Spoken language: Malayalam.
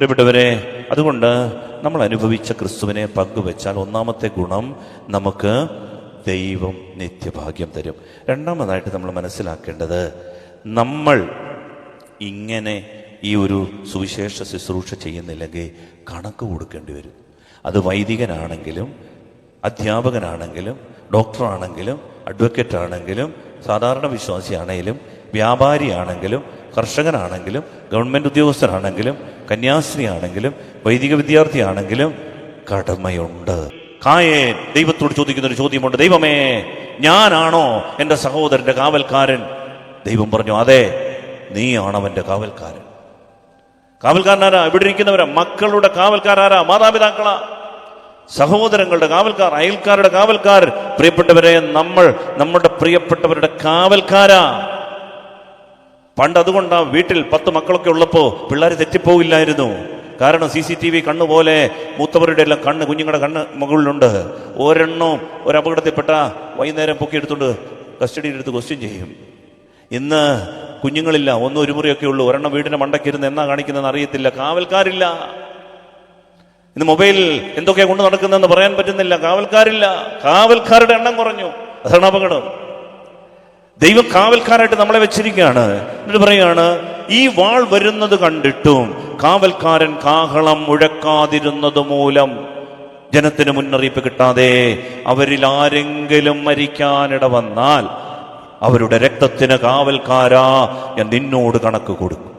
പ്രിയപ്പെട്ടവരെ അതുകൊണ്ട് നമ്മൾ അനുഭവിച്ച ക്രിസ്തുവിനെ പങ്കുവെച്ചാൽ ഒന്നാമത്തെ ഗുണം നമുക്ക് ദൈവം നിത്യഭാഗ്യം തരും. രണ്ടാമതായിട്ട് നമ്മൾ മനസ്സിലാക്കേണ്ടത് നമ്മൾ ഇങ്ങനെ ഈ ഒരു സുവിശേഷ ശുശ്രൂഷ ചെയ്യുന്നില്ലെങ്കിൽ കണക്ക് കൊടുക്കേണ്ടി വരും. അത് വൈദികനാണെങ്കിലും അധ്യാപകനാണെങ്കിലും ഡോക്ടറാണെങ്കിലും അഡ്വക്കേറ്റ് ആണെങ്കിലും സാധാരണ വിശ്വാസിയാണെങ്കിലും വ്യാപാരിയാണെങ്കിലും കർഷകനാണെങ്കിലും ഗവൺമെന്റ് ഉദ്യോഗസ്ഥനാണെങ്കിലും കന്യാസ്ത്രീ ആണെങ്കിലും വൈദിക വിദ്യാർത്ഥിയാണെങ്കിലും കടമയുണ്ട്. കായേ ദൈവത്തോട് ചോദിക്കുന്ന ഒരു ചോദ്യമുണ്ട്. ദൈവമേ ഞാനാണോ എന്റെ സഹോദരന്റെ കാവൽക്കാരൻ? ദൈവം പറഞ്ഞു അതെ നീയാണ് അവന്റെ കാവൽക്കാരൻ. കാവൽക്കാരനാരാ? ഇവിടെ ഇരിക്കുന്നവരാ. മക്കളുടെ കാവൽക്കാരാരാ? മാതാപിതാക്കളാ. സഹോദരങ്ങളുടെ കാവൽക്കാർ അയൽക്കാരുടെ കാവൽക്കാർ. പ്രിയപ്പെട്ടവരെ നമ്മൾ നമ്മുടെ പ്രിയപ്പെട്ടവരുടെ കാവൽക്കാരാ. പണ്ട് അതുകൊണ്ട് ആ വീട്ടിൽ പത്ത് മക്കളൊക്കെ ഉള്ളപ്പോൾ പിള്ളേർ തെറ്റിപ്പോവില്ലായിരുന്നു. കാരണം സി സി ടി വി കണ്ണുപോലെ മൂത്തവരുടെ എല്ലാം കണ്ണ് കുഞ്ഞുങ്ങളുടെ കണ്ണ് മുകളിലുണ്ട്. ഒരെണ്ണം ഒരു അപകടത്തിൽപ്പെട്ട വൈകുന്നേരം പൊക്കിയെടുത്തുകൊണ്ട് കസ്റ്റഡിയിൽ എടുത്ത് ക്വസ്റ്റ്യൻ ചെയ്യും. ഇന്ന് കുഞ്ഞുങ്ങളില്ല ഒന്നും ഒരു മുറിയൊക്കെ ഉള്ളൂ. ഒരെണ്ണം വീടിന്റെ മണ്ടക്കിരുന്ന് എന്നാ കാണിക്കുന്നതെന്ന് അറിയത്തില്ല. കാവൽക്കാരില്ല. ഇന്ന് മൊബൈൽ എന്തൊക്കെയാണ് കൊണ്ട് നടക്കുന്നതെന്ന് പറയാൻ പറ്റുന്നില്ല. കാവൽക്കാരില്ല. കാവൽക്കാരുടെ എണ്ണം കുറഞ്ഞു. അതാണ് അപകടം. ദൈവം കാവൽക്കാരായിട്ട് നമ്മളെ വെച്ചിരിക്കുകയാണ്. എന്നിട്ട് പറയാണ് ഈ വാൾ വരുന്നത് കണ്ടിട്ടും കാവൽക്കാരൻ കാഹളം മുഴക്കാതിരുന്നത് മൂലം ജനത്തിന് മുന്നറിയിപ്പ് കിട്ടാതെ അവരിൽ ആരെങ്കിലും മരിക്കാനിട വന്നാൽ അവരുടെ രക്തത്തിന് കാവൽക്കാരാ ഞാൻ നിന്നോട് കണക്ക് കൊടുക്കും.